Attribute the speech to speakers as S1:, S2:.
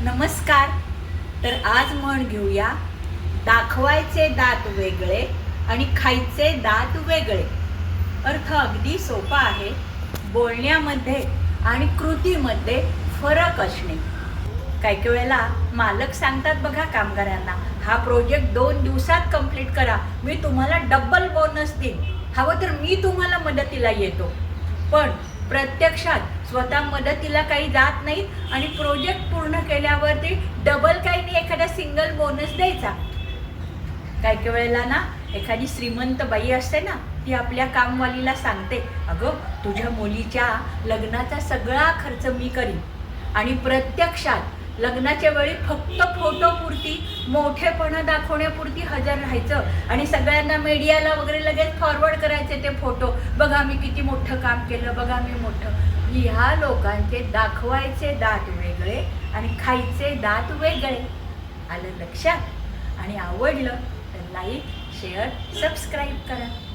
S1: नमस्कार. तर आज म्हण घेऊया दाखवायचे दात वेगळे आणि खायचे दात वेगळे. अर्थ अगदी सोपा आहे. बोलण्यामध्ये आणि कृतीमध्ये फरक असणे. काही काही वेळेला मालक सांगतात बघा कामगारांना हा प्रोजेक्ट दोन दिवसात कंप्लीट करा. मी तुम्हाला डबल बोनस देईन. हवं तर मी तुम्हाला मदतीला येतो. पण प्रत्यक्षात स्वतः मदतीला काही जात नाहीत आणि प्रोजेक्ट पूर्ण केल्यावरती डबल काही नाही एखादा सिंगल बोनस द्यायचा. काही काही वेळेला ना एखादी श्रीमंत बाई असते ना ती आपल्या कामवालीला सांगते अगं तुझ्या मुलीच्या लग्नाचा सगळा खर्च मी करीन. आणि प्रत्यक्षात लग्नाच्या वेळी फक्त फोटोपुरती मोठेपणा दाखवण्यापुरती हजर राहायचं आणि सगळ्यांना मीडियाला वगैरे लगेच फॉरवर्ड करायचं. ते फोटो. बघा मी किती मोठं काम केलं बघा मी मोठं. ह्या लोकांचे दाखवायचे दात वेगळे आणि खायचे दात वेगळे. आलं लक्षात? आणि आवडलं तर लाईक शेअर सबस्क्राईब करा.